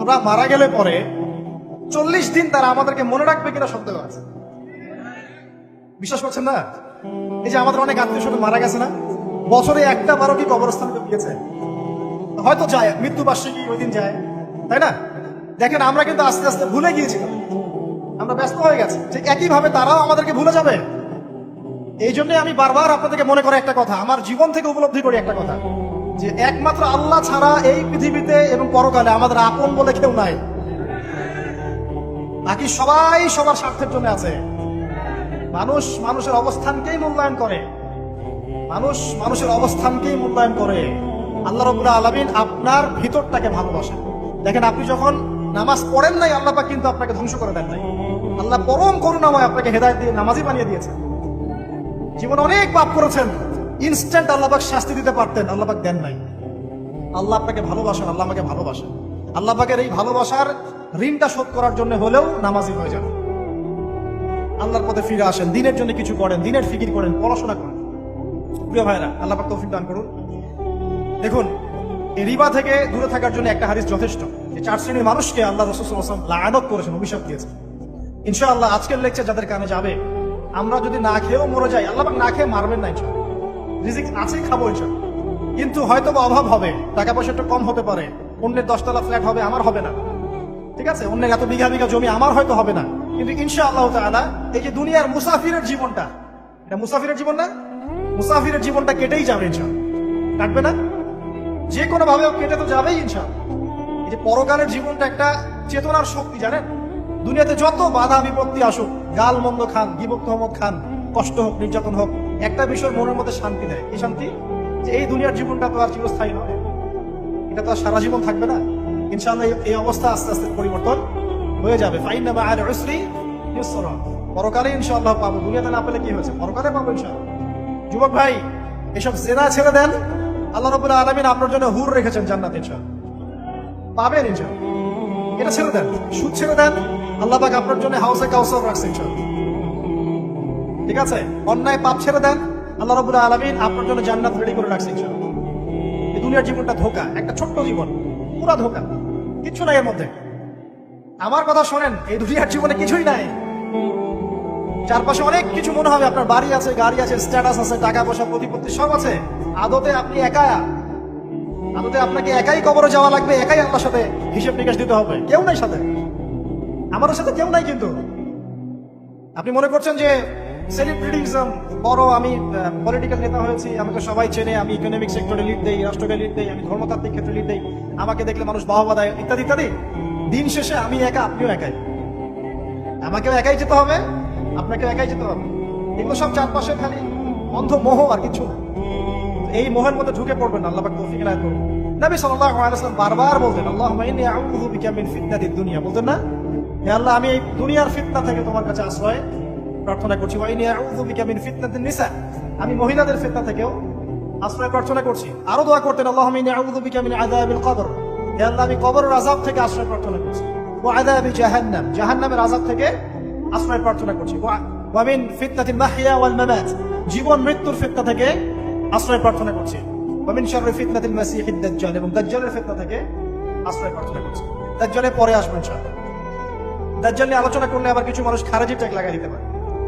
আমরা মারা গেলে পরে চল্লিশ দিন তারা আমাদেরকে মনে রাখবে কিনা সন্দেহ আছে। বিশ্বাস করছেন না? এই যে আমাদের অনেক আত্মীয় স্বজন মারা গেছে না? বছরে একটা বারো কি কবরস্থান গিয়েছে হয়তো যায় মৃত্যু বার্ষিকী ওই দিন যায়, তাই না? দেখেন, আমরা কিন্তু আস্তে আস্তে ভুলে গিয়েছিলাম। আমরা ব্যস্ত হয়ে গেছি। যে একইভাবে তারাও আমাদেরকে ভুলে যাবে। এই জন্য আমি বারবার আপনাদেরকে মনে করে একটা কথা, আমার জীবন থেকে উপলব্ধি করি একটা কথা। যে একমাত্র আল্লাহ ছাড়া এই পৃথিবীতে এবং পরকালে আমাদের আপন বলে কেউ নাই। বাকি সবাই সবার স্বার্থের জন্য আছে। মানুষ মানুষের অবস্থানকেই মূল্যায়ন করে। মানুষ মানুষের অবস্থানকেই মূল্যায়ন করে। আল্লাহ রবুল্লাহ আলমিন আপনার ভিতরটাকে ভালোবাসেন। দেখেন আপনি যখন নামাজ পড়েন নাই, আল্লাহ পাক কিন্তু আপনাকে ধ্বংস করে দেন নাই। আল্লাহ পরম করুণাময় আপনাকে হেদায়ত দিয়ে নামাজই বানিয়ে দিয়েছেন। জীবনে অনেক পাপ করেছেন। ইনস্ট্যান্ট আল্লাহবাক শাস্তি দিতে পারতেন, আল্লাহবাক দেন নাই। আল্লাহ আপনাকে ভালোবাসেন, আল্লাহ আমাকে ভালোবাসেন। আল্লাহবাকের এই ভালোবাসার ঋণটা শোধ করার জন্য হলেও নামাজি হয়ে যান। আল্লাহর পথে ফিরে আসেন, দিনের জন্য কিছু করেন, দিনের ফিকির করেন, পড়াশোনা করেন। প্রিয় ভাইরা আল্লাহ পাক তৌফিক দান করুন। দেখুন রিবা থেকে দূরে থাকার জন্য একটা হাদিস যথেষ্ট। যে চার শ্রেণির মানুষকে আল্লাহ রসুল লায়নত করেছেন, অভিশাপ দিয়েছেন। ইনশাআল্লাহ আজকের লেকচার যাদের কানে যাবে, আমরা যদি না খেয়েও মরে যাই আল্লাহ না খেয়ে মারবেন না, ইনশাআল্লাহ। রিজিক আছেই খাব ইনশাআল্লাহ কিন্তু হয়তো বা অভাব হবে টাকা পয়সা একটু কম হতে পারে, অন্যের দশতলা ফ্ল্যাট হবে, আমার হবে না। ঠিক আছে? অন্যের এত বিঘা বিঘা জমি আমার হয়তো হবে না। কিন্তু ইনশা আল্লাহ তাআলা এই যে দুনিয়ার মুসাফিরের জীবনটা, এটা মুসাফিরের জীবন না, মুসাফিরের জীবনটা কেটেই যাবে ইনশাআল্লাহ। কাটবে না? যে কোনো ভাবে কেটে তো যাবেই ইনশাআল্লাহ। এই যে পরকালের জীবনটা একটা চেতনার শক্তি, জানেন? দুনিয়াতে যত বাধা বিপত্তি আসুক, গাল মন্দ খান গিবক তহমত খান, কষ্ট হোক, নির্যাতন হোক একটা বিষয় মনের মধ্যে শান্তি দেয়। এই শান্তি? যে এই দুনিয়ার জীবনটা তো আর চিরস্থায়ী নয়। এটা তো আর সারা জীবন থাকবে না। ইনশাআল্লাহ এই- অবস্থা আস্তে আস্তে পরিবর্তন হয়ে যাবে। ফাইন্না মা আল উসরি পরকালে ইনশাআল্লাহ পাবো। দুনিয়াতে না পেলে কি হয়েছে? পরকালে পাবো ইনশাআল্লাহ। যুবক ভাই, এসব জেনা ছেড়ে দেন। আল্লাহ রাব্বুল আলামিন আপনার জন্য হুর রেখেছেন জান্নাত ইনশাআল্লাহ। পাবেন ইনশাআল্লাহ। এটা ছেড়ে দেন। সুদ ছেড়ে দেন। আল্লাহ পাক আপনার জন্য হাউসে কাউসার রাখছে ইনশাআল্লাহ। ঠিক আছে? অন্যায় পাপ ছেড়ে দেন। আল্লাহ রাব্বুল আলামিন আপনার জন্য জান্নাত রেডি করে রাখছে এই দুনিয়ার জীবনটা ধোকা, একটা ছোট্ট জীবন, পুরা ধোকা। কিচ্ছু নাই এর মধ্যে। আমার কথা শোনেন, এই দুনিয়ার জীবনে কিছুই নাই। চারপাশে অনেক কিছু মনে হবে, আপনার বাড়ি আছে, গাড়ি আছে স্ট্যাটাস আছে, টাকা পয়সা, প্রতিপত্তি সব আছে। আদতে আপনি একা। আদতে আপনাকে একাই কবরে যাওয়া লাগবে, একাই আপনার সাথে হিসেব নিকাশ দিতে হবে। কেউ নাই সাথে। আমারও সাথে কেউ নাই কিন্তু। আপনি মনে করছেন যে সেলিব্রিটিজম বড় আমি পলিটিক্যাল নেতা হয়েছি, আমাকে সবাই চেনে, আমি ইকোনমিক সেক্টরে লিড দেই, রাষ্ট্রকে লিড দেই, আমি ধর্মতাত্ত্বিক ক্ষেত্রে লিড দেই, আমাকে দেখলে মানুষ বাহবা দেয়, ইত্যাদি ইত্যাদি। দিন শেষে আমি একা, আপনিও একাই। আমাকেও একাই যেতে হবে, আপনাকেও একাই যেতে হবে। এগুলো সব চারপাশে খালি অন্ধ মোহ আর কিছু এই মোহের মধ্যে ঢুকে পড়বেন, আল্লাহ পাক তৌফিক করুন। নবী সাল্লাল্লাহু আলাইহি ওয়াসাল্লাম বারবার বলতেন, আল্লাহুম্মা ইন্নী আউযু বিকা মিন ফিতনাতিদ দুনিয়া। বলতেন না, হে আল্লাহ, আমি এই দুনিয়ার ফিতনা থেকে তোমার কাছে আশ্রয়। প্রার্থনা করছি। আমি মহিলাদের ফিতনা থেকেও আশ্রয় প্রার্থনা করছি। আরও দোয়া করতেন কবর। আল্লাহ, আমি কবরের আযাব থেকে আশ্রয় প্রার্থনা করছি। থেকে আশ্রয় জীবন মৃত্যুর থেকে আশ্রয় প্রার্থনা এবং থেকে আশ্রয় প্রার্থনা পরে আসবেন আলোচনা করলে আবার কিছু মানুষ খারাজি ট্যাগ লাগাই দিতে পারে।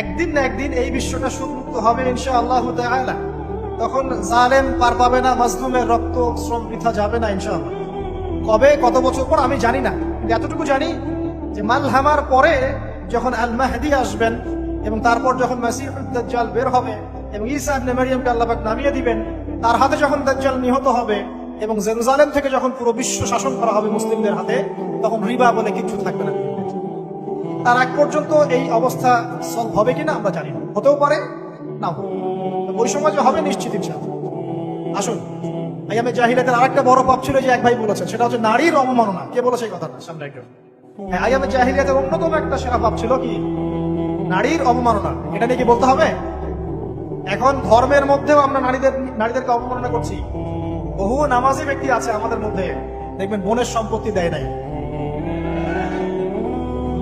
একদিন না একদিন এই বিশ্বটা সুদ মুক্ত হবে ইনশা আল্লাহ তখন জালেম পার পাবে না, মাজলুমের রক্ত, শ্রম বৃথা যাবে না ইনশাআল্লাহ। কবে, কত বছর পর আমি জানি না, কিন্তু এতটুকু জানি যে মালহামার পরে যখন আল মাহদি আসবেন এবং তারপর যখন মাসিহুদ দাজ্জাল বের হবে এবং ঈসা ইবনে মারিয়ামকে নামিয়ে দিবেন, তার হাতে যখন দাজ্জাল নিহত হবে এবং জেরুজালেম থেকে যখন পুরো বিশ্ব শাসন করা হবে মুসলিমদের হাতে, তখন রিবা বলে কিছু থাকবে না। তার আগ পর্যন্ত এই অবস্থা সলভ হবে কিনা আমরা জানি না। হতেও পারে না ওই সময় যে হবে নিশ্চিত ইনশাআল্লাহ। আসুন। আইয়ামে জাহিলাতের আরেকটা বড় পাপ ছিল যে এক ভাই বলেছেন সেটা হচ্ছে নারীর অবমাননা। কে বলেছে এই কথাটা? সামনে একজন হ্যাঁ, আইয়ামে জাহিলিয়াতের অন্যতম একটা সেরা পাপ ছিল কি? নারীর অবমাননা। এটা নিয়ে কি বলতে হবে? এখন ধর্মের মধ্যেও আমরা নারীদের নারীদেরকে অবমাননা করছি। বহু নামাজি ব্যক্তি আছে আমাদের মধ্যে। দেখবেন বোনের সম্পত্তি দেয় নাই।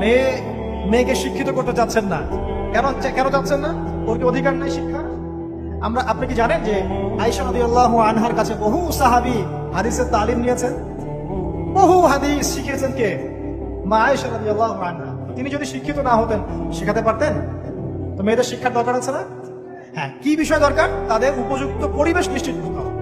মেয়ে মেয়েকে শিক্ষিত করতে চাচ্ছেন না। কেন কেন চাচ্ছেন না? ওর কি অধিকার নাই শিক্ষা? আমরা, আপনি কি জানেন যে আইসা নদী আল্লাহ আনহার কাছে বহু সাহাবী হাদিসের তালিম নিয়েছেন? বহু হাদিস শিখিয়েছেন কে? মা আয়েশা রাদিয়াল্লাহু আনহা। তিনি যদি শিক্ষিত না হতেন, শেখাতে পারতেন? তো মেয়েদের শিক্ষার দরকার আছে না? হ্যাঁ কি বিষয় দরকার? তাদের উপযুক্ত পরিবেশ নিশ্চিত করতে হবে।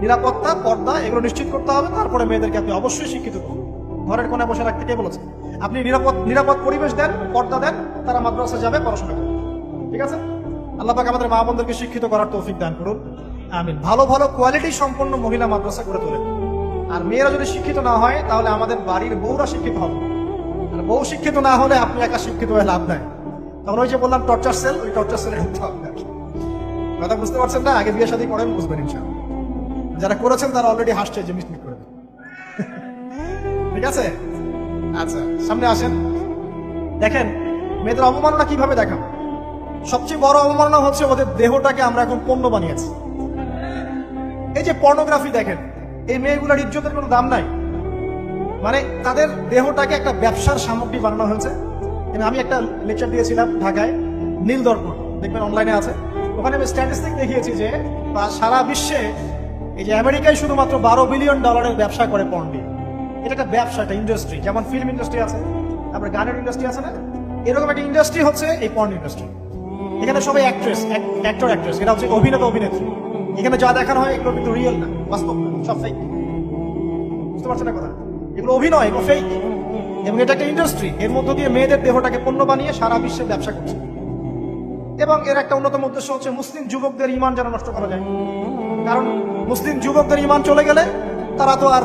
নিরাপত্তা, পর্দা, এগুলো নিশ্চিত করতে হবে। তারপরে মেয়েদেরকে আপনি অবশ্যই শিক্ষিত করুন। ঘরের কোণে বসে রাখতে কে বলেছে? আপনি নিরাপদ নিরাপদ পরিবেশ দেন, পর্দা দেন, তারা মাদ্রাসা যাবে, পড়াশোনা করবে। ঠিক আছে? আল্লাহ পাক আমাদের মা বোনদেরকে শিক্ষিত করার তৌফিক দান করুন। আমিন। ভালো ভালো কোয়ালিটি সম্পন্ন মহিলা মাদ্রাসা করে তোলেন। আর মেয়েরা যদি শিক্ষিত না হয়, তাহলে আমাদের বাড়ির বউরা শিক্ষিত হবে। আর বউ শিক্ষিত না হলে আপনি একা শিক্ষিত হয়ে লাভ নাই। তখন ওই যে বললাম টর্চার সেল ওই টর্চার সেলে ঢুকতে হবে কথা বুঝতে পারছেন না? আগে বিয়ে শাদী করেন, বুঝবেন ইনশাআল্লাহ। যারা করেছেন, তারা অলরেডি হাসছে যে দেন। ঠিক আছে? আচ্ছা সামনে আসেন। দেখেন, মেয়েদের অবমাননা কীভাবে দেখান সবচেয়ে বড় অবমাননা হচ্ছে ওদের দেহটাকে আমরা এখন পণ্য বানিয়েছি। এই যে পর্নোগ্রাফি দেখেন, এই মেয়েগুলোর ইজ্জতের কোনো দাম নাই। মানে তাদের দেহটাকে একটা ব্যবসার সামগ্রী বানানো হয়েছে। আমি একটা লেকচার দিয়েছিলাম ঢাকায় নীল দর্পণ দেখবেন অনলাইনে আছে। ওখানে আমি স্ট্যাটিস্টিক দেখিয়েছি যে সারা বিশ্বে এই যে আমেরিকায় শুধুমাত্র বারো বিলিয়ন ডলারের ব্যবসা করে দিয়ে। এটা একটা ব্যবসা একটা ইন্ডাস্ট্রি যেমন ফিল্ম ইন্ডাস্ট্রি আছে, তারপরে গানের ইন্ডাস্ট্রি আছে না? এরকম একটা ইন্ডাস্ট্রি হচ্ছে এই পর্ন ইন্ডাস্ট্রি এখানে সবাই অ্যাক্ট্রেস অ্যাক্টর অ্যাক্ট্রেস এটা হচ্ছে অভিনেতা, অভিনেত্রী। এখানে যা দেখানো হয়, এগুলো কিন্তু রিয়েল না, বাস্তব না, সব ফেক বুঝতে পারছেন না কথা? এগুলো অভিনয়, এগুলো ফেক এবং এটা একটা ইন্ডাস্ট্রি এর মধ্য দিয়ে মেয়েদের দেহটাকে পণ্য বানিয়ে সারা বিশ্বে ব্যবসা করছে। এবং এর একটা অন্যতম উদ্দেশ্য হচ্ছে মুসলিম যুবকদের ইমান যেন নষ্ট করা যায়। কারণ মুসলিম যুবকদের ইমান চলে গেলে তারা তো আর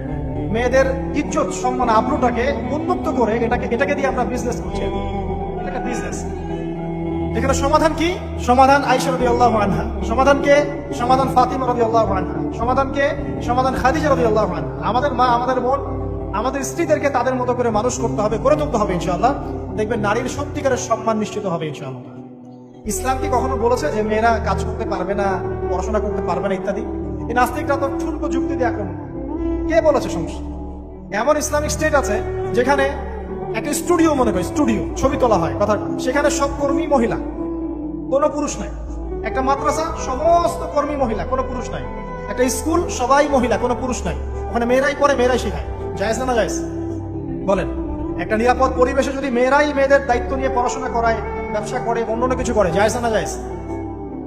মেয়েদের ইজ্জত, সম্মান, আব্রুটাকে উন্মুক্ত করে এটাকে এটাকে দিয়ে আমরা বিজনেস করছি। এটা বিজনেস এখানে সমাধান কি? সমাধান আইসা রবি আল্লাহ আনহা। সমাধান কে? সমাধান ফাতিমা রবি আল্লাহ আনহা। সমাধান কে? সমাধান খাদিজা রবি আল্লাহ আনহা। আমাদের মা, আমাদের বোন, আমাদের স্ত্রীদেরকে তাদের মতো করে মানুষ করতে হবে, করে তুলতে হবে ইনশাআল্লাহ। দেখবেন নারীর সত্যিকারের সম্মান নিশ্চিত হবে ইনশাআল্লাহ। ইসলাম কি কখনো বলেছে যে মেয়েরা কাজ করতে পারবে না, পড়াশোনা করতে পারবে না, ইত্যাদি? এই নাস্তিকরা তো ঠুনকো যুক্তি দিয়ে আক্রমণ করে। কে বলেছে সমস্যা এমন ইসলামিক স্টেট আছে যেখানে একটা স্টুডিও মনে করি, স্টুডিও, ছবি তোলা হয়, কথা সেখানে সব কর্মী মহিলা, কোনো পুরুষ নাই। একটা মাদ্রাসা, সমস্ত কর্মী মহিলা, কোনো পুরুষ নাই। একটা স্কুল, সবাই মহিলা, কোনো পুরুষ নাই। ওখানে মেয়েরাই পড়ে, মেয়েরাই শেখায়। জায়েজ না না বলেন, একটা নিরাপদ পরিবেশে যদি মেয়েরাই মেয়েদের দায়িত্ব নিয়ে পড়াশোনা করায়, ব্যবসা করে, অন্য অন্য কিছু করে, জায়েজ না না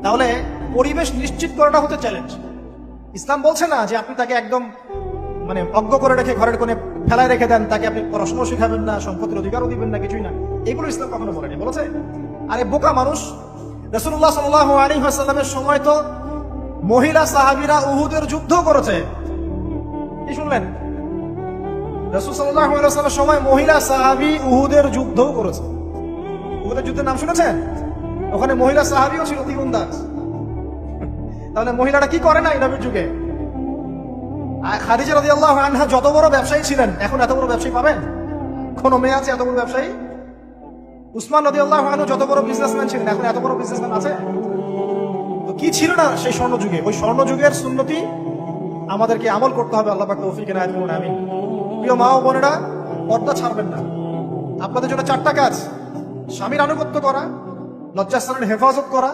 তাহলে পরিবেশ নিশ্চিত করাটা হতে চ্যালেঞ্জ ইসলাম বলছে না যে আপনি তাকে একদম মানে অজ্ঞ করে রেখে ঘরের কোণে ফেলায় রেখে দেন, তাকে আপনি পড়াশোনা শিখাবেন না সম্পত্তির অধিকারও দিবেন না, কিছুই না। এগুলো ইসলাম কখনো বলেনি, বলেছে? আরে বোকা মানুষ রসুল্লাহ সাল্লাহ আলী হাসাল্লামের সময় তো মহিলা সাহাবিরা উহুদের যুদ্ধ করেছে। কি শুনলেন? রসুল সাল্লাহ আলাইসাল্লামের সময় মহিলা সাহাবি উহুদের যুদ্ধও করেছে। উহুদের যুদ্ধের নাম শুনেছেন? ওখানে মহিলা সাহাবিও ছিল তীরন্দাজ তাহলে মহিলারা কি করে না এই নবীর যুগে? খাদিজা রাজি আল্লাহ আনহা যত বড় ব্যবসায়ী ছিলেন, এখন এত বড় ব্যবসায়ী পাবেন? কোন মেয়ে আছে এত বড় ব্যবসায়ী? উসমান নদী আল্লাহ আনহু যত বড় বিজনেসম্যান ছিলেন, এখন এত বড় বিজনেসম্যান আছে? তো কি ছিল না সেই স্বর্ণ যুগে? ওই স্বর্ণ যুগের সুন্নতি আমাদেরকে আমল করতে হবে, আল্লাহ পাক তৌফিক এনায়েত করুন, আমিন। প্রিয় মা ও বোনেরা, পর্দা ছাড়বেন না। আপনাদের জন্য চারটা কাজ। স্বামীর আনুগত্য করা, লজ্জাস্থানের হেফাজত করা,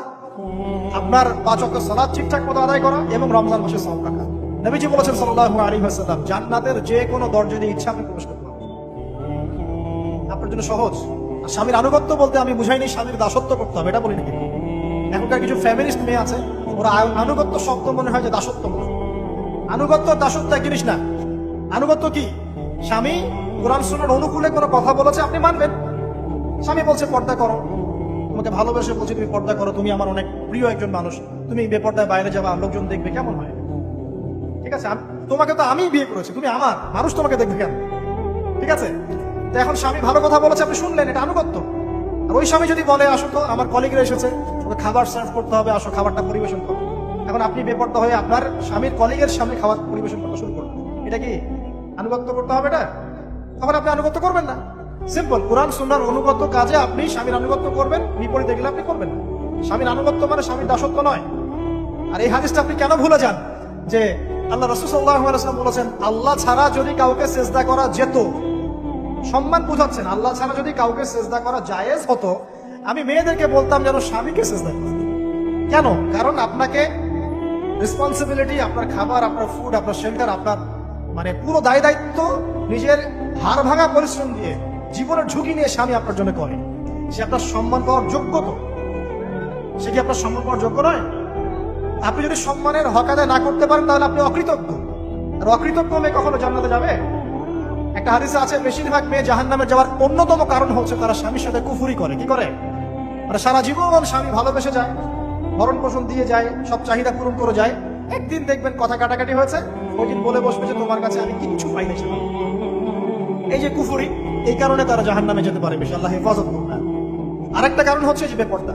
আপনার পাঁচ অক্ট সালাদ ঠিকঠাক মতো আদায় করা এবং রমজান মাসে সব রাখা। নবীজি বলেছেন সাল্লাল্লাহু আলাইহি ওয়াসাল্লাম, জান্নাতের যে কোনো দরজা দিয়ে ইচ্ছা আপনি প্রবেশ করতে পারবেন। আপনার জন্য সহজ। স্বামীর আনুগত্য বলতে আমি বুঝাইনি, স্বামীর দাসত্ব করতে হবে, এটা বলিনি কিন্তু। এখনকার কিছু ফ্যামিলিস্ট মেয়ে আছে, ওরা আনুগত্য শব্দ মনে হয় যে দাসত্ব মনে আনুগত্য দাসত্ব এক জিনিস না। আনুগত্য কি? স্বামী কোরআন সুন্নাহর অনুকূলে কোনো কথা বলেছে, আপনি মানবেন। স্বামী বলছে, পর্দা করো। তোমাকে ভালোবেসে বলছে, তুমি পর্দা করো। তুমি আমার অনেক প্রিয় একজন মানুষ। তুমি বেপর্দায় বাইরে যাবা, লোকজন দেখবে, কেমন হয়? ঠিক আছে? তোমাকে তো আমি বিয়ে করেছি, তুমি আমার, মানুষ তোমাকে দেখবে কেন? ঠিক আছে? তো এখন স্বামী ভালো কথা বলেছে, আপনি শুনলেন, এটা আনুগত্য। আর ওই স্বামী যদি বলে, আসো তো, আমার কলিগরা এসেছে, ওকে খাবার সার্ভ করতে হবে, আসো, খাবারটা পরিবেশন করো। এখন আপনি বেপর্দা হয়ে আপনার স্বামীর কলিগের সামনে খাবার পরিবেশন করতে শুরু করবেন এটা কি আনুগত্য করতে হবে এটা? তখন আপনি আনুগত্য করবেন না। সিম্পল কোরআন সুন্নার অনুগত কাজে আপনি স্বামীর আনুগত্য করবেন, বিপরীতে গেলে আপনি করবেন স্বামীর আনুগত্য মানে স্বামীর দাসত্ব নয়। আর এই হাদিসটা আপনি কেন ভুলে যান? যে আল্লাহ রসুল্লাহাম বলেছেন, আল্লাহ ছাড়া যদি কাউকে চেষ্টা করা যেত, সম্মান বুঝাচ্ছেন, আল্লাহ ছাড়া যদি কাউকে চেষ্টা করা জায়েজ হতো, আমি মেয়েদেরকে বলতাম যেন স্বামীকে চেষ্টা করে কেন? কারণ আপনাকে রেসপন্সিবিলিটি আপনার খাবার, আপনার ফুড আপনার শেল্টার আপনার মানে পুরো দায় দায়িত্ব নিজের হাড় ভাঙা পরিশ্রম দিয়ে, জীবনের ঝুঁকি নিয়ে স্বামী আপনার জন্য করে। সে আপনার সম্মান পাওয়ার যোগ্য তো? সে কি আপনার সম্মান পাওয়ার যোগ্য নয়? আপনি যদি সম্মানের হক আদায় না করতে পারেন, তাহলে আপনি অকৃতজ্ঞ। আর অকৃতজ্ঞ মেয়ে কখনো জান্নাতে যাবে? একটা হাদিসে আছে, বেশিরভাগ মেয়ে জাহান নামে যাওয়ার অন্যতম কারণ হচ্ছে তারা স্বামীর সাথে কুফুরি করে। কি করে? মানে সারা জীবন স্বামী ভালোবেসে যায় ভরণ পোষণ দিয়ে যায়, সব চাহিদা পূরণ করে যায়। একদিন দেখবেন কথা কাটাকাটি হয়েছে, ওই দিন বলে বসবে যে, তোমার কাছে আমি কিচ্ছু পাই না এই যে কুফুরি, এই কারণে তারা জাহান নামে যেতে পারে বেশি, আল্লাহ হেফাজত করবে আরেকটা কারণ হচ্ছে যে, বেপর্দা।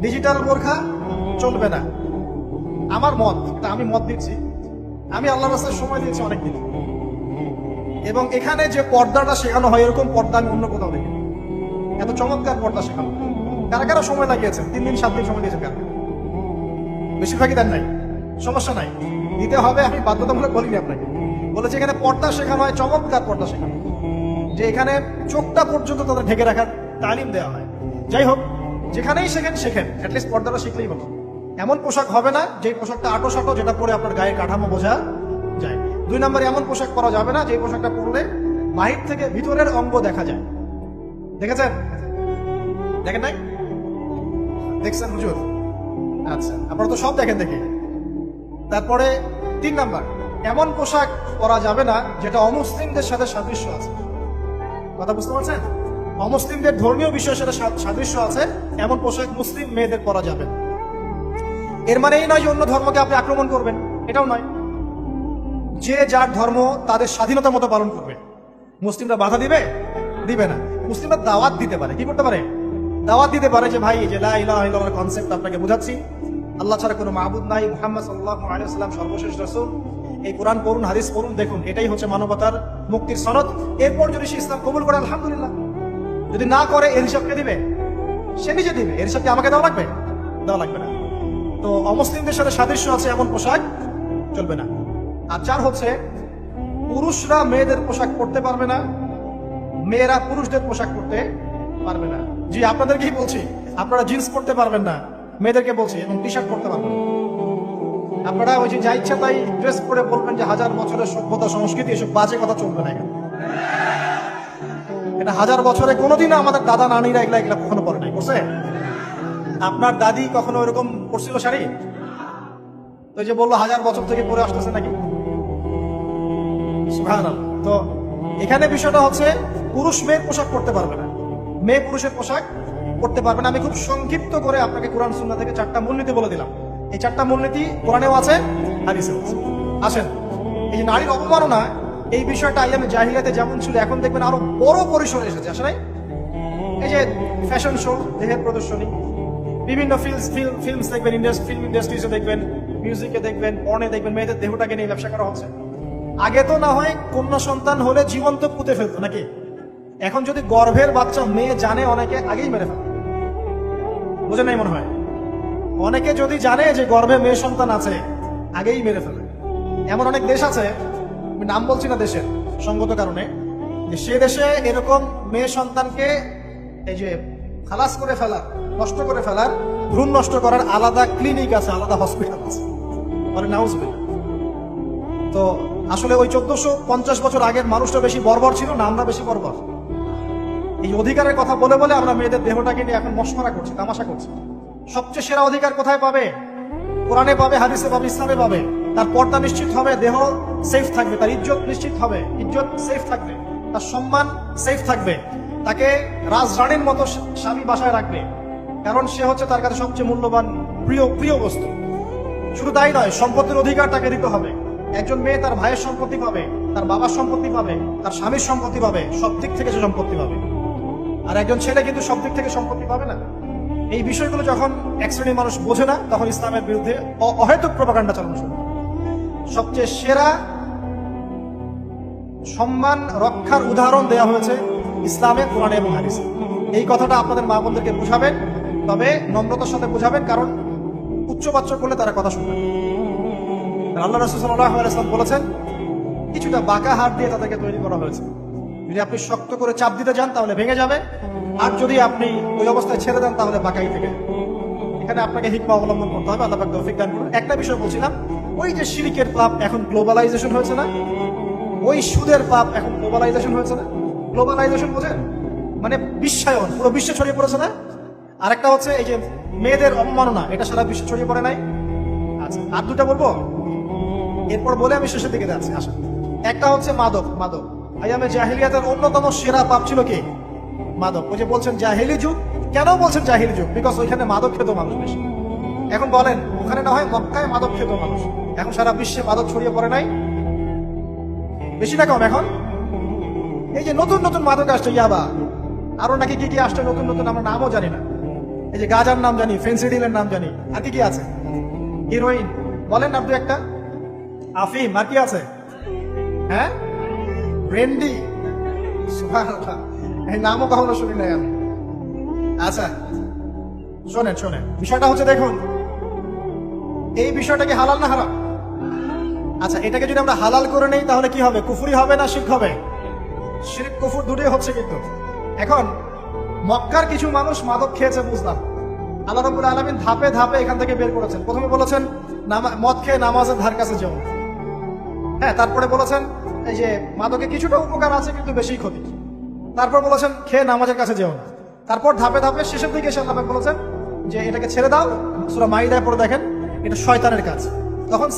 ডিজিটাল বোরখা চলবে না। আমার মত, তা আমি মত দিচ্ছি। আমি আল্লাহ রাস্তায় সময় দিয়েছি অনেকদিন। এবং এখানে যে পর্দাটা শেখানো হয়, এরকম পর্দা আমি অন্য কোথাও দেখি এত চমৎকার পর্দা শেখানো। কারা কারা সময় লাগিয়েছেন? তিন দিন, সাত দিন সময় দিয়েছেন কারা? বেশিরভাগই দেন নাই। সমস্যা নাই। দিতে হবে, আমি বাধ্যতামূলক বলিনি আপনাকে। বলেছে এখানে পর্দা শেখানো হয়, চমৎকার পর্দা শেখানো যে এখানে চোখটা পর্যন্ত তাদের ঢেকে রাখার তালিম দেওয়া হয়। যাই হোক যেখানেই শেখেন শেখেন। অ্যাটলিস্ট পর্দাটা শিখলেই হলো। এমন পোশাক হবে না যে পোশাকটা আটো সাটো, যেটা পরে আপনার গায়ের কাঠামো বোঝা যায়। দুই নম্বরে এমন পোশাক পরা যাবে না যে পোশাকটা পরলে বাহির থেকে ভিতরের অঙ্গ দেখা যায়। দেখেছেন? দেখেন নাই? দেখছেন হুজুর? আচ্ছা আপনারা তো সব দেখেন দেখি। তারপরে তিন নাম্বার, এমন পোশাক পরা যাবে না, যেটা অমুসলিমদের সাথে সাদৃশ্য আছে। কথা বুঝতে পারছেন? অমুসলিমদের ধর্মীয় বিষয়ের সাথে সাদৃশ্য আছে, এমন পোশাক মুসলিম মেয়েদের পরা যাবে। এর মানে এই নয় যে অন্য ধর্মকে আপনি আক্রমণ করবেন, এটাও নয়। যে যার ধর্ম তাদের স্বাধীনতা মতো পালন করবে। মুসলিমরা বাধা দিবে? দিবে না। মুসলিমরা দাওয়াত দিতে পারে। কি করতে পারে? দাওয়াত দিতে পারে যে, ভাই যে লা ইলাহা ইল্লাল্লাহর কনসেপ্ট আপনাকে বোঝাচ্ছি। আল্লাহ ছাড়া কোনো মাহবুদ নাই। মুহাম্মদ সাল্লাল্লাহু আলাইহি ওয়াসাল্লাম সর্বশেষ রাসূল। এই কোরআন পড়ুন, হাদিস পড়ুন, দেখুন। এটাই হচ্ছে মানবতার মুক্তির সনদ। এরপর যদি সে ইসলাম কবুল করে, আলহামদুলিল্লাহ। যদি না করে এর হিসাব কে দিবে, সে নিজে দিবে। এর হিসাব কি আমাকে দেওয়া লাগবে? দেওয়া লাগবে না। তো অমুসলিমদের সাথে সাদৃশ্য আছে এমন পোশাক, চলবে না। আর চার হচ্ছে, পুরুষরা মেয়েদের পোশাক পরতে পারবে না, মেয়েরা পুরুষদের পোশাক পরতে পারবে না। জি, আপনাদেরকেই বলছি, আপনারা জিন্স পরতে পারবেন না, মেয়েদেরকে বলছি, এবং টি শার্ট পরতে পারবেন আপনারা ওই যে যা ইচ্ছা তাই ড্রেস পরে বলবেন যে হাজার বছরের সভ্যতা, সংস্কৃতি, এসব বাজে কথা চলবে না এখানে। এটা হাজার বছরে কোনোদিনও আমাদের দাদা নানিরা এগুলা এগুলা কখনো পরে নাই করছে আপনার দাদি কখনো এরকম পরছিল শাড়ি? তো যে বলল হাজার বছর থেকে পরে আসতেছে নাকি? তো এখানে বিষয়টা হচ্ছে, পুরুষ মেয়ের পোশাক পরতে পারবে না। মেয়ে পুরুষের পোশাক পরতে পারবে না। আমি খুব সংক্ষিপ্ত করে আপনাকে কোরআন সুন্নাহ থেকে চারটা মূলনীতি বলে দিলাম। এই চারটা মূলনীতি কোরআনেও আছে, হাদিসেও আছে। আসেন, এই যে নারীর অবমাননা এই বিষয়টা আইয়ামে জাহিলিয়াতে যেমন ছিল, এখন দেখবেন আরও বড় পরিসরে এসেছে আসলে এই যে ফ্যাশন শো দেহের প্রদর্শনী, বিভিন্ন ফিল্ম ফিল্ম ফিল্মস দেখবেন ইন্ডাস্ট্রি ফিল্ম ইন্ডাস্ট্রিজে দেখবেন মিউজিকে দেখবেন পর্নে দেখবেন, মেয়েদের দেহটাকে নিয়ে ব্যবসা করা হচ্ছে। আগে তো না হয় কন্যা সন্তান হলে জীবন্ত পুঁতে ফেলতো নাকি? এখন যদি গর্ভের বাচ্চা মেয়ে জানে, অনেকে আগেই মেরে ফেলে। বুঝে নাই মনে হয়? অনেকে যদি জানে যে গর্ভে মেয়ে সন্তান আছে, আগেই মেরে ফেলে। এমন অনেক দেশ আছে আমি নাম বলছি না দেশের, সঙ্গত কারণে সে দেশে এরকম মেয়ে সন্তানকে এই যে খালাস করে ফেলার, নষ্ট করে ফেলার, ভ্রূণ নষ্ট করার আলাদা ক্লিনিক আছে, আলাদা হসপিটাল আছে মানে নাউজবিল তো আসলে ওই চোদ্দশো পঞ্চাশ বছর আগের মানুষটা বেশি বর্বর ছিল না, আমরা বেশি বর্বর। এই অধিকারের কথা বলে বলে আমরা মেয়েদের দেহটাকে নিয়ে এখন মস্করা করছি, তামাশা করছি। সবচেয়ে সেরা অধিকার কোথায় পাবে? কোরআনে পাবে, হাদিসে পাবে, ইসলামে পাবে। তার পর্দা নিশ্চিত হবে, দেহ সেফ থাকবে, তার ইজ্জত নিশ্চিত হবে, ইজ্জত সেফ থাকবে, তার সম্মান সেফ থাকবে, তাকে রাজরানীর মতো স্বামী বাসায় রাখবে, কারণ সে হচ্ছে তার কাছে সবচেয়ে মূল্যবান, প্রিয় প্রিয় বস্তু। শুধু তাই নয়, সম্পত্তির অধিকার তাকে দিতে হবে। একজন মেয়ে তার ভাইয়ের সম্পত্তি পাবে, তার বাবার সম্পত্তি পাবে, তার স্বামীর সম্পত্তি পাবে, সব দিক থেকে সে সম্পত্তি পাবে। আর একজন ছেলে কিন্তু সব দিক থেকে সম্পত্তি পাবে না। এই বিষয়গুলো যখন এক শ্রেণির মানুষ বোঝে না, তখন ইসলামের বিরুদ্ধে অহেতুক প্রপাগান্ডা চালানো শুরু। সবচেয়ে সেরা সম্মান রক্ষার উদাহরণ দেওয়া হয়েছে ইসলামে, কোরআনে এবং হাদিসে। এই কথাটা আপনাদের মা বোনদেরকে বুঝাবেন, তবে নম্রতার সাথে বুঝাবেন, কারণ উচ্চবাচ্য করলে তারা কথা শুনবে আল্লাহ রসুল আলাইসলাম বলেছেন, কিছুটা বাঁকা হাত দিয়ে তাদেরকে তৈরি করা হয়েছে। যদি আপনি শক্ত করে চাপ দিতে যান, তাহলে ভেঙে যাবে। আর যদি আপনি ওই অবস্থায় ছেড়ে দেন, তাহলে বাঁকাই থেকে এখানে আপনাকে হিকমা অবলম্বন করতে হবে, আল্লাহ তৌফিক দান করুন। একটা বিষয় বলছিলাম ওই যে শিরিকের পাপ এখন গ্লোবালাইজেশন হয়েছে না? ওই সুদের পাপ এখন গ্লোবালাইজেশন হয়েছে না? গ্লোবালাইজেশন বোঝেন? মানে বিশ্বায়ন পুরো বিশ্বে ছড়িয়ে পড়েছে না? আর একটা হচ্ছে এই যে মেয়েদের অবমাননা, এটা সারা বিশ্বে ছড়িয়ে পড়ে নাই? আচ্ছা আর দুটা বলব? এরপর বলে আমি শেষের দিকে যাচ্ছি, আসা। একটা হচ্ছে মাদক মাদক। আইয়ামে জাহিলিয়াতের অন্যতম সেরা পাপ ছিল কি? মাদক। ওই যে বলছেন জাহিলি যুগ। কেন বলছেন জাহিলি যুগ? বিকজ ওইখানে মাদক খেত মানুষ বেশি। এখন বলেন, ওখানে না হয় মক্কায় মাদক খেত মানুষ। এখন সারা বিশ্বে মাদক ছড়িয়ে পড়ে নাই। বেশি না কম এখন। এই যে নতুন নতুন মাদক আসছে, ইয়াবা। আরও নাকি কি কি আসছে নতুন নতুন আমরা নামও জানি না। এই যে গাজার নাম জানি, ফেন্সিডিলের নাম জানি। আর কি কি আছে? হিরোইন। বলেন আপনি একটা। আফিম, আর কি আছে? হ্যাঁ? ব্রেন্ডি। এই নামও কখনো শুনি নাই আমি। আচ্ছা শোনেন শোনেন। বিষয়টা হচ্ছে দেখুন এই বিষয়টা কি হালাল না হারাম? আচ্ছা এটাকে যদি আমরা হালাল করে নেই, তাহলে কি হবে? কুফুরি হবে না শিখ হবে? শিরিক, কুফুর দুটোই হচ্ছে কিন্তু। এখন, মক্কার কিছু মানুষ মাদক খেয়েছে, বুঝলাম। আল্লাহ রবুল আলমিন ধাপে ধাপে এখান থেকে বের করেছেন। প্রথমে বলেছেন মদ খেয়ে নামাজের ধার কাছে যেও হ্যাঁ তারপরে বলেছেন, এই যে মাদকে কিছুটা উপকার আছে, কিন্তু বেশি ক্ষতি। তারপর বলেছেন, খেয়ে নামাজের কাছে যেও না। তারপর ধাপে ধাপে শেষের দিকে এসে আল্লাহ বলেছেন যে, এটাকে ছেড়ে দাও। সুরা মাইদায় পরে দেখেন এটা শয়তানের কাজ। তখন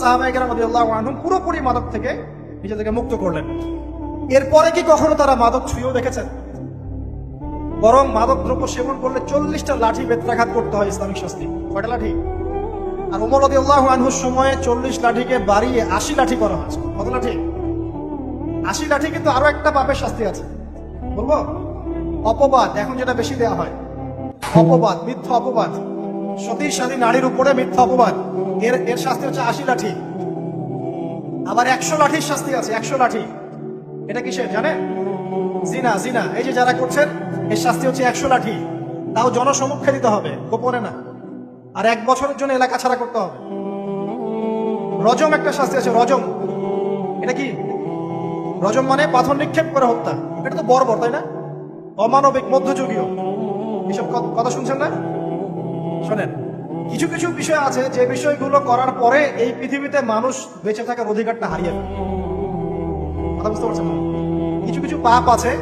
আনহুম পুরোপুরি মাদক থেকে নিজেদেরকে মুক্ত করলেন। এরপরে কি কখনো তারা মাদক ছুঁয়েও দেখেছেন? বরং মাদক দ্রব্য সেবন করলে চল্লিশটা লাঠি বেত্রাঘাত করতে হয় ইসলামিক শাস্তি। কয়টা লাঠি? আর উমর রদি আল্লাহ আনহুর সময়ে চল্লিশ লাঠিকে বাড়িয়ে আশি লাঠি করা হয়েছে। কত লাঠি? আশি লাঠি কিন্তু আরও একটা পাপের শাস্তি আছে। বলব? অপবাদ, এখন যেটা বেশি দেওয়া হয়। অপবাদ, মিথ্যা অপবাদ। সতী সাদী নারীর উপরে মিথ্যা অপবাদ। এর এর শাস্তি হচ্ছে আশি লাঠি। আবার একশো লাঠির শাস্তি আছে, একশো লাঠি। এটা কিসের জানে জিনা জিনা। এই যে যারা করছেন, এর শাস্তি হচ্ছে একশো লাঠি। তাও জনসমক্ষে দিতে হবে, গোপনে না। আর এক বছরের জন্য এলাকা ছাড়া করতে হবে। রজম একটা শাস্তি আছে, রজম। এটা কি? রজম মানে পাথর নিক্ষেপ করে হত্যা। এটা তো বর্বর, তাই না? অমানবিক মধ্যযুগীয়। এসব কথা শুনছেন না? শোনেন, কিছু কিছু বিষয় আছে যে বিষয়গুলো করার পরে এই পৃথিবীতে মানুষ বেঁচে থাকার অধিকারটা হারিয়ে ফেলে। কথা বুঝতে পারছেন? কিছু কিছু পাপ আছে,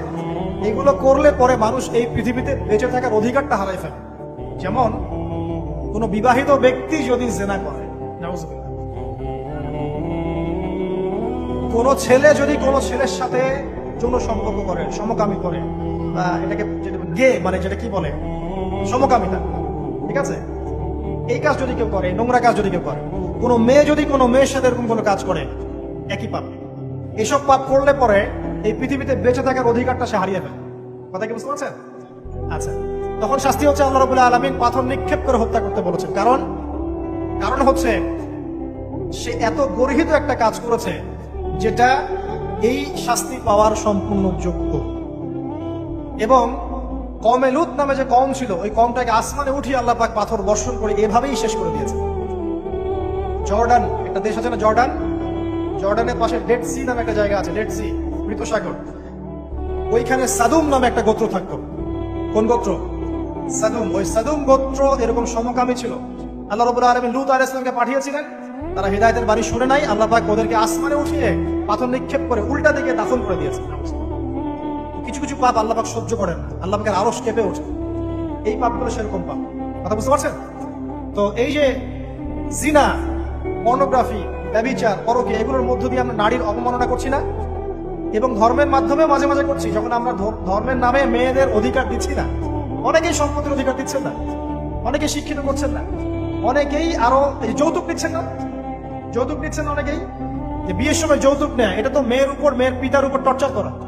এগুলো করলে পরে মানুষ এই পৃথিবীতে বেঁচে থাকার অধিকারটা হারাই ফেলে। যেমন, কোন বিবাহিত ব্যক্তি যদি জেনা করে। কোন ছেলে যদি কোন ছেলের সাথে যৌন সম্পর্ক করে, সমকামী করে এটাকে গে মানে যেটা কি বলে? সমকামিতা। ঠিক আছে? এই কাজ যদি কেউ করে, নোংরা কাজ যদি কেউ করে, কোনো মেয়ে যদি কোনো মেয়ের সাথে এরকম কোনো কাজ করে, একই পাপ। এসব পাপ করলে পরে এই পৃথিবীতে বেঁচে থাকার অধিকারটা সে হারিয়ে ফেলে। কথা কি বুঝতে পারছেন? আচ্ছা তখন শাস্তি হচ্ছে আল্লাহ রবুল্লাহ আলমিন পাথর নিক্ষেপ করে হত্যা করতে বলেছেন। কারণ? কারণ হচ্ছে, সে এত গর্হিত একটা কাজ করেছে যেটা এই শাস্তি পাওয়ার সম্পূর্ণ যোগ্য। এবং কমে লুত নামে যে কম ছিল, ওই কমটাকে আসমানে উঠিয়ে আল্লাহ পাক পাথর বর্ষণ করে এভাবেই শেষ করে দিয়েছে। জর্ডান, একটা দেশ আছে না জর্ডান? জর্ডানের পাশে ডেড সি নামে একটা জায়গা আছে ডেড সি মৃত সাগর ওইখানে সাদুম নামে একটা গোত্র থাকতো। কোন গোত্র? সাদুম। ওই সাদুম গোত্র এরকম সমকামী ছিল। আল্লাহ রবুল আলমী লুত আল ইসলামকে পাঠিয়েছিলেন। তারা হৃদায়তের বাড়ি শুনে নাই। আল্লাহ পাক ওদেরকে আসমানে উঠিয়ে পাথর নিক্ষেপ করে উল্টা দিকে দাফন করে দিয়েছে। কিছু কিছু পাপ আল্লাহ পাক সহ্য করেন। না আল্লাহ পাকের আরস কেঁপে ওঠে। এই পাপগুলো সেরকম পাপ। কথা বুঝতে পারছেন? তো এই যে জিনা, পর্নোগ্রাফি, ব্যবিচার পরকে এগুলোর মধ্য দিয়ে আমরা নারীর অবমাননা করছি না? এবং ধর্মের মাধ্যমে মাঝে মাঝে করছি, যখন আমরা ধর্মের নামে মেয়েদের অধিকার দিচ্ছি না। অনেকেই সম্পত্তির অধিকার দিচ্ছেন না। অনেকে শিক্ষিত করছেন না। অনেকেই আরও যৌতুক নিচ্ছেন না। যৌতুক নিচ্ছেন অনেকেই। যে বিয়ের সময় যৌতুক নেয়, এটা তো মেয়ের উপর, মেয়ের পিতার উপর টর্চার করা।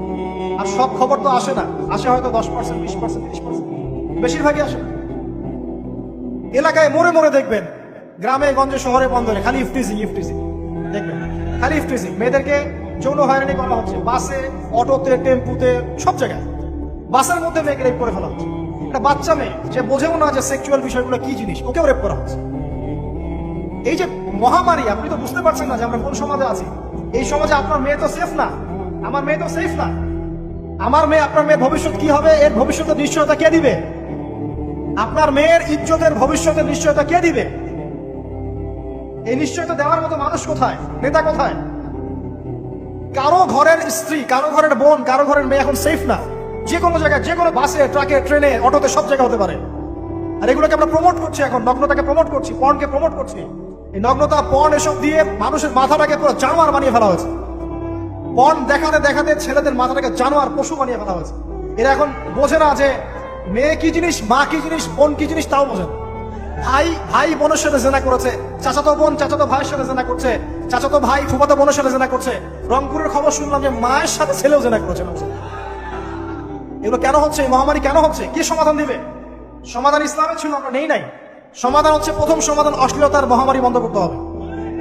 আর সব খবর তো আসে না। আসে হয়তো দশ পার্সেন্ট, বিশ পার্সেন্ট, তিরিশ পার্সেন্ট। বেশিরভাগই আসে না। এলাকায় মোড়ে মোড়ে দেখবেন। গ্রামে, গঞ্জে, শহরে, বন্দরে, খালি ইফটিজিং ইফটিজিং। দেখবেন। খালি ইফটিজিং। মেয়েদেরকে যৌন হয়রানি করা হচ্ছে। বাসে, অটোতে, টেম্পুতে, সব জায়গায়। বাসের মধ্যে মেয়েকে রেপ করে ফেলা হচ্ছে। একটা বাচ্চা মেয়ে, যে বোঝেও না যে সেক্সুয়াল বিষয়গুলো কি জিনিস, ওকেও রেপ করা হচ্ছে। এই যে মহামারী, আপনি তো বুঝতে পারছেন না যে আমরা কোন সমাজে আছি। এই সমাজে আপনার মেয়ে তো সেফ না। আমার মেয়ে তো সেফ না। আমার মেয়ে, আপনার মেয়ের ভবিষ্যৎ কি হবে? এর ভবিষ্যতের নিশ্চয়তা কে দিবে? আপনার মেয়ের ইজ্জতের ভবিষ্যতের নিশ্চয়তা কে দিবে? এই নিশ্চয়তা দেওয়ার মতো মানুষ কোথায়? নেতা কোথায়? কারও ঘরের স্ত্রী, কারও ঘরের বোন, কারও ঘরের মেয়ে এখন সেফ না। যে কোনো জায়গায়, যে কোনো বাসে, ট্রাকে, ট্রেনে, অটোতে সব জায়গায় হতে পারে। আর এগুলোকে আমরা প্রমোট করছি এখন, নগ্নতাকে প্রমোট করছি পর্নকে প্রমোট করছি। এই নগ্নতা পর্ন এসব দিয়ে মানুষের মাথাটাকে পুরো জানোয়ার বানিয়ে ফেলা হয়েছে। পর্ন দেখাতে দেখাতে ছেলেদের মাথাটাকে জানোয়ার পশু বানিয়ে ফেলা হয়েছে। এরা এখন বোঝে না যে মেয়ে কি জিনিস, মা কি জিনিস, বোন কি জিনিস, তাও বোঝে ভাই ভাই বোনের সাথে জেনা করেছে, চাচাতো বোন চাচাতো ভাইয়ের সাথে জেনা করছে, চাচাতো ভাই ফুফাতো বোনের সাথে জেনা করছে। রংপুরের খবর শুনলাম যে মায়ের সাথে ছেলেও জেনা করেছে। এগুলো কেন হচ্ছে? এই মহামারী কেন হচ্ছে? কি সমাধান দিবে? সমাধান ইসলামে ছিল, আমরা নেই নাই। সমাধান হচ্ছে প্রথম সমাধান অশ্লীলতার মহামারী বন্ধ করতে হবে।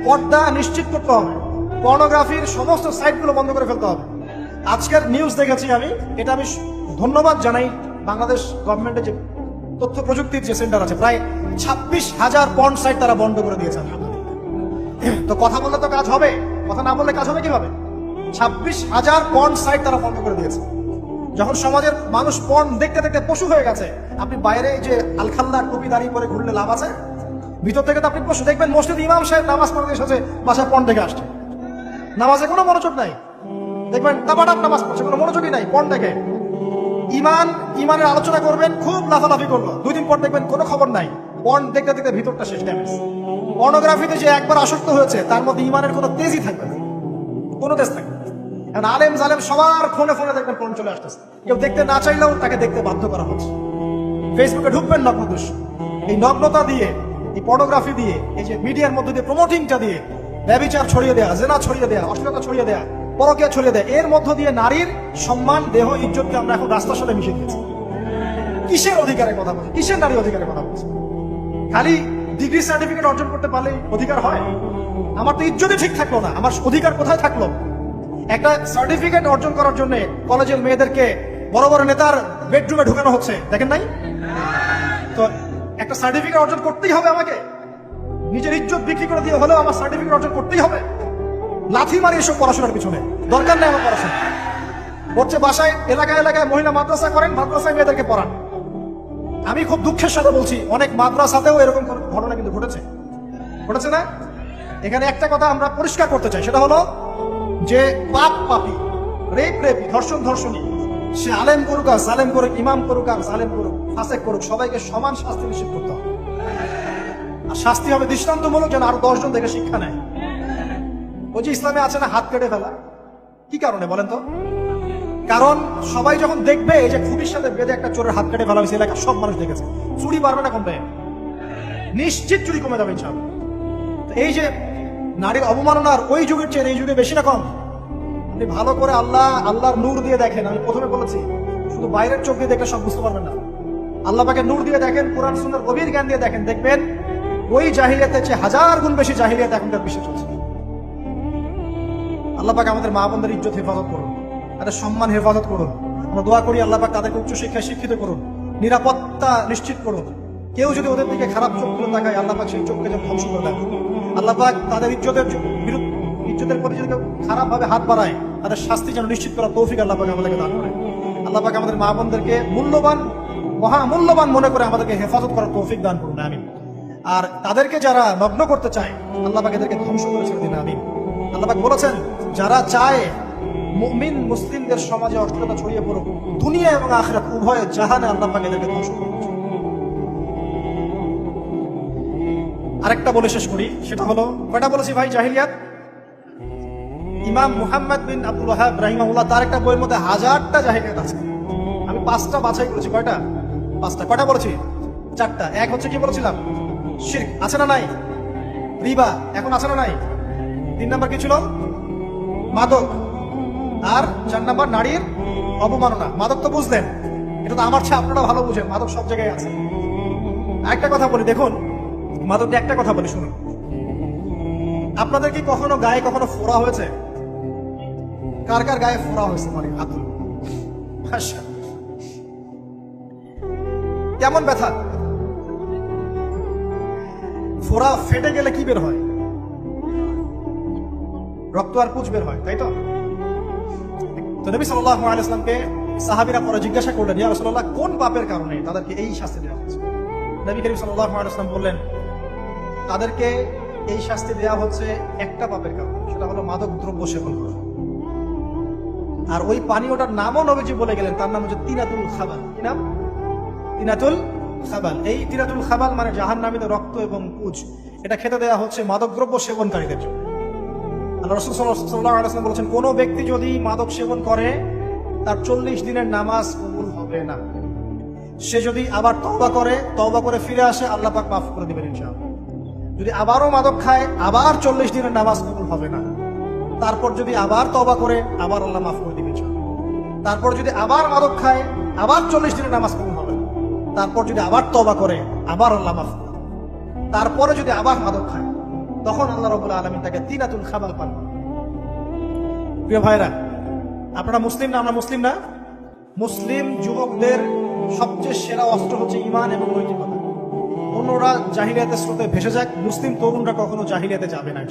পর্দা নিশ্চিত করতে হবে। পর্নোগ্রাফির সমস্ত সাইটগুলো বন্ধ করে ফেলতে হবে। আজকের নিউজ দেখেছি আমি। এটা আমি ধন্যবাদ জানাই বাংলাদেশ গভর্নমেন্টের যে তথ্য প্রযুক্তির যে সেন্টার আছে। প্রায় ছাব্বিশ হাজার পর্ন সাইট তারা বন্ধ করে দিয়েছে তো কথা বললে তো কাজ হবে। কথা না বললে কাজ হবে কীভাবে? ছাব্বিশ হাজার পর্ন সাইট তারা বন্ধ করে দিয়েছে। যখন সমাজের মানুষ পর্ন দেখতে দেখতে পশু হয়ে গেছে, আপনি বাইরে যে আলখাল্লা টুপি দাঁড়িয়ে পরে ঘুরলে লাভ আছে? ভিতর থেকে তো আপনি পশু দেখবেন, মসজিদ ইমাম সাহেব নামাজ পড়তে এসেছে, বাসায় পর্ন দেখে আসছে। নামাজে কোনো মনোযোগ নাই। দেখবেন টাপাটাপ নামাজ পড়ছে, কোনো মনোযোগই নাই পর্ন দেখে। ইমান ইমানের আলোচনা করবেন, খুব লাফালাফি করল। দুই দিন পর দেখবেন কোনো খবর নাই। পর্ন দেখতে দেখতে ভিতরটা শেষ ড্যামেজ পর্নোগ্রাফিতে যে একবার আসক্ত হয়েছে, তার মধ্যে ইমানের কোনো তেজই থাকবে না। কোনো তেজ থাকবে। এখন আলেম জালেম সবার ফোনে ফোনে দেখবেন ফোন চলে আসতেছে। কেউ দেখতে না চাইলেও তাকে দেখতে বাধ্য করা হচ্ছে। ফেসবুকে ঢুকবেন নগ্ন দোষ এই নগ্নতা দিয়ে, এই পর্নোগ্রাফি দিয়ে, এই যে মিডিয়ার মধ্যে দিয়ে প্রমোটিংটা দিয়ে ব্যবিচার ছড়িয়ে দেয়া, জেনা ছড়িয়ে দেয়া, অশ্লীলতা ছড়িয়ে দেয়া, পরকিয়া ছড়িয়ে দেয়া, এর মধ্য দিয়ে নারীর সম্মান, দেহ, ইজ্জতকে আমরা এখন রাস্তার সাথে মিশে দিয়েছি। কিসের অধিকারের কথা বলছি? কিসের নারী অধিকারের কথা বলছি? খালি ডিগ্রি সার্টিফিকেট অর্জন করতে পারলেই অধিকার হয়? আমার তো ইজ্জতই ঠিক থাকল না, আমার অধিকার কোথায় থাকল? একটা সার্টিফিকেট অর্জন করার জন্য কলেজের মেয়েদেরকে বড় বড় নেতার বেডরুমে ঢুকানো হচ্ছে, দেখেন নাই? তো একটা সার্টিফিকেট অর্জন করতেই হবে আমাকে? নিজের ইজ্জত বিক্রি করে দিয়ে হলেও আমার সার্টিফিকেট অর্জন করতেই হবে। লাথি মারি এসব পড়াশোনার পিছনে। দরকার নেই আমার পড়াশোনা। হচ্ছে বাসায় এলাকায় এলাকায় মহিলা মাদ্রাসা করেন, মাদ্রাসায় মেয়েদেরকে পড়ান। আমি খুব দুঃখের সাথে বলছি, অনেক মাদ্রাসাতেও এরকম ঘটনা কিন্তু ঘটেছে। ঘটেছে না? এখানে একটা কথা আমরা পরিষ্কার করতে চাই, সেটা হলো যে পাপ পাপি, রেপ, রেপি, ধর্ষণ, ধর্ষণী, সে আলেম করুক আর সালেম করুক, ইমাম করুক আর সালেম করুক, ফাসেক করুক, সবাইকে সমান শাস্তি নিশ্চিত করতে হবে। আর শাস্তি হবে দৃষ্টান্তমূলক যেন আরও দশজন দেখে শিক্ষা নেয়। ওই যে ইসলামে আছে না, হাত কেটে ফেলা। কি কারণে বলেন তো? কারণ সবাই যখন দেখবে, এই যে খুঁটির সাথে বেঁধে একটা চোরের হাত কেটে ফেলা হয়েছে, এলাকার সব মানুষ দেখেছে। চুরি বাড়বে না কমবে। নিশ্চিত চুরি কমে যাবে ইনশাআল্লাহ তো এই যে নারীর অবমাননার ওই যুগের চেয়ে এই যুগে বেশি না কম। আপনি ভালো করে আল্লাহ, আল্লাহর নূর দিয়ে দেখেন। আমি প্রথমে বলেছি, শুধু বাইরের চোখ দিয়ে দেখলে সব বুঝতে পারবেন না। আল্লাহ পাকে নূর দিয়ে দেখেন, কোরআন সুন্দর গভীর জ্ঞান দিয়ে দেখেন। দেখবেন ওই জাহিলিয়াতের চেয়ে হাজার গুণ বেশি জাহিলিয়াত এখনকার বিশ্বে চলছে। আল্লাহ পাক আমাদের মা বোনদের ইজ্জত হেফাজত করুন, তাদের সম্মান হেফাজত করুন। আমরা দোয়া করি আল্লাহ পাক তাদেরকে উচ্চশিক্ষায় শিক্ষিত করুন, নিরাপত্তা নিশ্চিত করুন। কেউ যদি ওদের দিকে খারাপ চোখ করে তাকায়, আল্লাহ পাক সেই চোখকে যেন ধ্বংস করে দেন। আল্লাহ পাক তাদের ইজ্জতের বিরুদ্ধে ইজ্জতের প্রতি যদি কেউ খারাপভাবে হাত বাড়ায়, তাদের শাস্তি যেন নিশ্চিত করা তৌফিক আল্লাহ পাক আমাদেরকে দান করে। আল্লাহ পাক আমাদের মা বোনদেরকে মূল্যবান মহা মূল্যবান মনে করে আমাদেরকে হেফাজত করার তৌফিক দান করুন, আমিন। আর তাদেরকে যারা নগ্ন করতে চায়, আল্লাহ পাক এদেরকে ধ্বংস করে ছেড়ে দিন, আমিন। আল্লাহ পাক বলেছেন, যারা চায় মুমিন মুসলিমদের সমাজে অশ্লীলতা ছড়িয়ে পড়ুক, দুনিয়া এবং আখরাত, উভয় জাহানে আল্লাহ পাক এদেরকে ধ্বংস করুন আরেকটা বলে শেষ করি, সেটা হলো, কয়টা বলেছি ভাই, জাহিলিয়াত? ইমাম মুহাম্মদ বিন আব্দুল ওয়াহাব রাহিমাহুল্লাহ, তার একটা বইয়ের মধ্যে হাজারটা জাহিলিয়াত আছে। আমি পাঁচটা বাছাই করেছি, কয়টা? পাঁচটা। কয়টা বলেছি? চারটা। এক হচ্ছে কি বলেছিলাম? শিরক, আছে না নাই? রিবা, এখন আছে না নাই? তিন নাম্বার কি ছিল? মাদক। আর চার নাম্বার নারীর অবমাননা। মাদক তো বুঝলেন, এটা তো আমার চেয়ে আপনারা ভালো বুঝেন, মাদক সব জায়গায় আছে। একটা কথা বলি, দেখুন, মাদক নিয়ে একটা কথা বলি, শুনুন। আপনাদের কি কখনো গায়ে কখনো ফোড়া হয়েছে? কার কার গায়ে ফোড়া হয়েছে মানে আচ্ছা। কেমন ব্যথা? ফোড়া ফেটে গেলে কি বের হয়? রক্ত আর পুজ বের হয়, তাই তো? নবী সাল্লাল্লাহু আলাইহি সাল্লামকে সাহাবীরা পরে জিজ্ঞাসা করলেন, ইয়া রাসূলুল্লাহ, কোন পাপের কারণে তাদেরকে এই শাস্তি দেওয়া হচ্ছে? নবী করিম সাল্লাল্লাহু আলাইহি বললেন, তাদেরকে এই শাস্তি দেওয়া হচ্ছে একটা পাপের কারণে, সেটা হলো মাদক দ্রব্য সেবন করা। আর ওই পানীয়টার নামও নবীজি বলে গেলেন, তার নাম হচ্ছে তিনাতুল খাবাল কি নাম? তিনাতুল খাবাল এই তিনাতুল খাবাল মানে জাহান নামিত রক্ত এবং পুজ এটা খেতে দেওয়া হচ্ছে মাদক দ্রব্য সেবনকারীদের জন্য। আল্লাহ বলেছেন, কোনো ব্যক্তি যদি মাদক সেবন করে, তার চল্লিশ দিনের নামাজ কবুল হবে না। সে যদি আবার তওবা করে তওবা করে ফিরে আসে, আল্লাহ পাক মাফ করে দিবেন যদি আবারও মাদক খায়, আবার চল্লিশ দিনের নামাজ কবুল হবে না। তারপর যদি আবার তবা করে, আবার আল্লাহ মাফ করে দিবেন। তারপর যদি আবার মাদক খায়, আবার চল্লিশ দিনের নামাজ কবুল তারপর যদি আবার তওবা করে, আবার আল্লাহ মাফ তারপরে যদি আবার মাদক খায়, তখন আল্লাহ রবুল্লা আলমিন তাকে তিনাতুল খাবাল পান। প্রিয় ভাইরা, আপনারা মুসলিম না, আমরা মুসলিম না? মুসলিম যুবকদের সবচেয়ে সেরা অস্ত্র হচ্ছে ইমান এবং নৈতিকতা। অন্যরা জাহিলিয়াতের স্রোতে ভেসে যাক, মুসলিম তরুণরা কখনো জাহিলিয়াতে যাবে না।